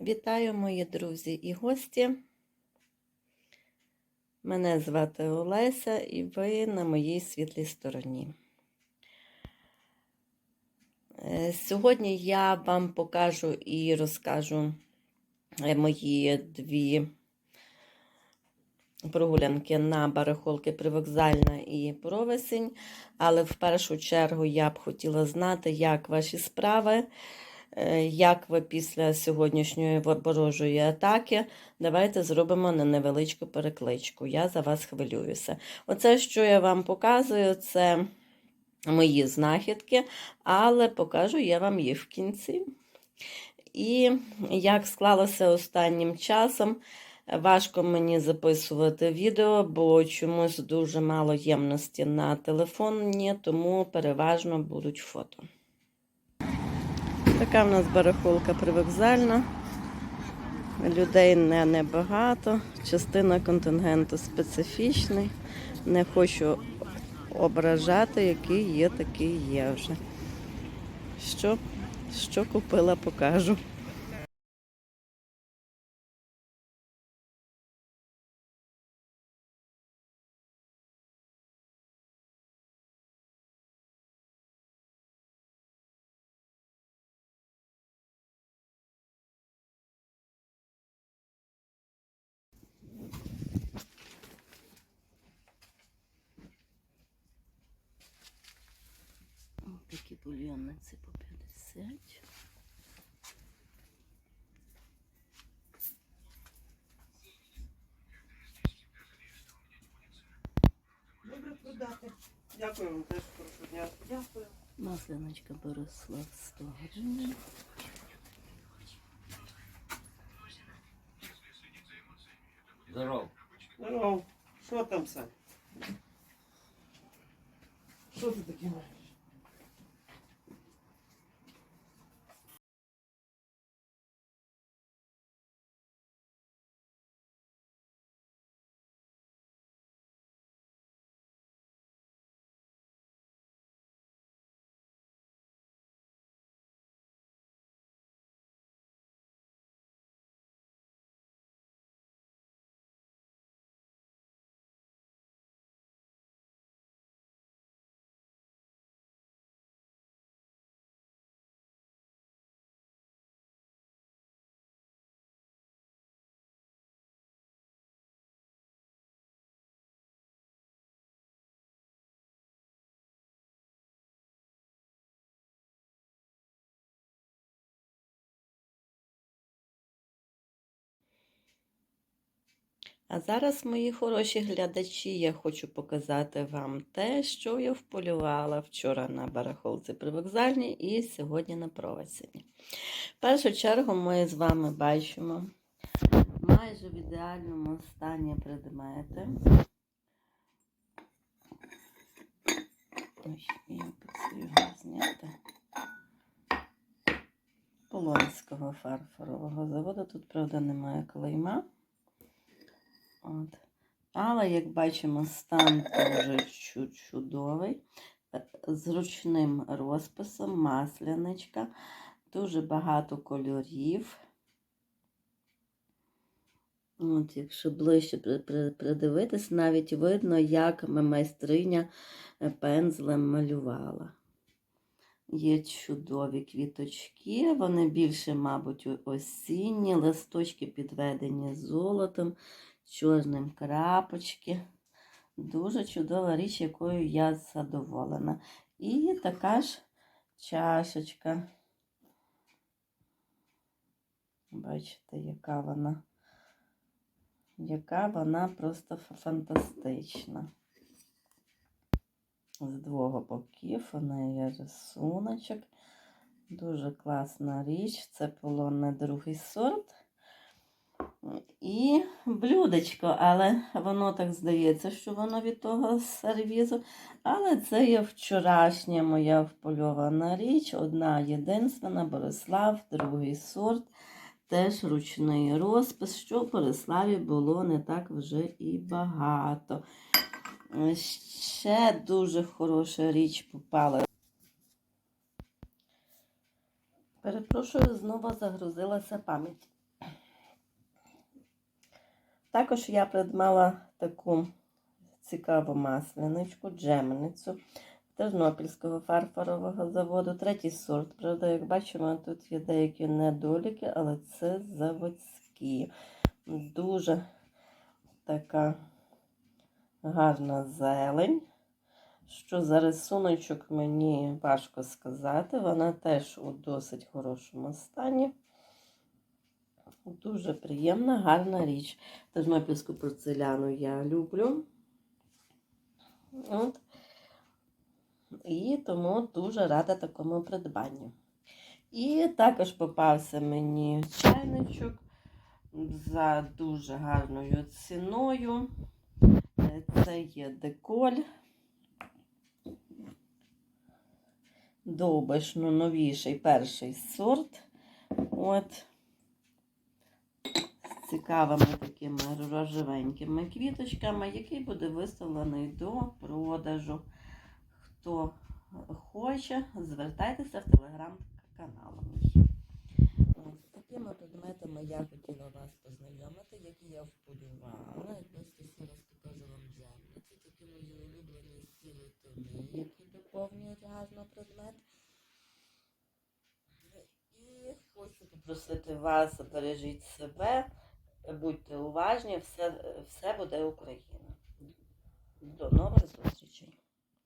Вітаю, мої друзі і гості. Мене звати Олеся, і ви на моїй світлій стороні. Е, Сьогодні я вам покажу і розкажу е, мої дві прогулянки на барахолки Привокзальна і Провесень. Але в першу чергу я б хотіла знати, як ваші справи. Е, Як ви після сьогоднішньої ворожої атаки, давайте зробимо на невеличку перекличку. Я за вас хвилююся. Оце, що я вам показую, це мої знахідки, але покажу я вам їх в кінці. І як склалося останнім часом, важко мені записувати відео, бо чомусь дуже мало ємності на телефоні, тому переважно будуть фото. Така в нас барахолка привокзальна. Людей не небагато. Частина контингенту специфічний. Не хочу ображати, який є, такий є вже. Що, що купила, покажу. Бульйонниці по 50. Добре продати. Дякую вам теж хорошого дня. Дякую. Масляночка Борислав 100 гривень. Здоров. Здоров. Що там, Сань? Що ти таке маєш? А зараз, мої хороші глядачі, я хочу показати вам те, що я вполювала вчора на барахолці привокзальній і сьогодні на провесені. В першу чергу ми з вами бачимо майже в ідеальному стані предмети. Ой, я його зняти. Полонського фарфорового заводу. Тут, правда, немає клейма. От. Але, як бачимо, стан дуже чудовий, Е, з ручним розписом, масляничка, дуже багато кольорів. От, якщо ближче при- при- придивитись, навіть видно, як майстриня е, пензлем малювала. Є чудові квіточки, вони більше, мабуть, осінні, листочки підведені золотом, чорним крапочки. Дуже чудова річ, якою я задоволена. І така ж чашечка. Бачите, яка вона, яка вона просто фантастична. З двох боків у неї рисуночок. Дуже класна річ. Це полонне другий сорт. І блюдечко, але воно так здається, що воно від того сервізу. Але це є вчорашня моя впольована річ. Одна єдинственна, Борислав, другий сорт. Теж ручний розпис, що в Бориславі було не так вже і багато. Ще дуже хороша річ попала. Перепрошую, знову загрузилася пам'ять. Також я придбала таку цікаву масляничку, джемницю Тернопільського фарфорового заводу. Третій сорт. Правда, як бачимо, тут є деякі недоліки, але це заводські. Дуже така гарна зелень. Що за рисуночок мені важко сказати. Вона теж у досить хорошому стані. Дуже приємна, гарна річ. Тернопільську порцеляну я люблю. От. І тому дуже рада такому придбанню. І також попався мені чайничок за дуже гарною ціною. Це є деколь. Довбишно новіший перший сорт. От. Цікавими такими рожевенькими квіточками, який буде виставлений до продажу. Хто хоче, звертайтеся в телеграм-канал. такими предметами я хотіла вас познайомити, які я вполювала. Як бачите, ще раз покажу вам джемниці. Такі мої улюблені сіли тони, які доповнюють гарно предмет. І хочу попросити вас, бережіть себе, будьте уважні, все, все буде Україна. До нових зустрічей!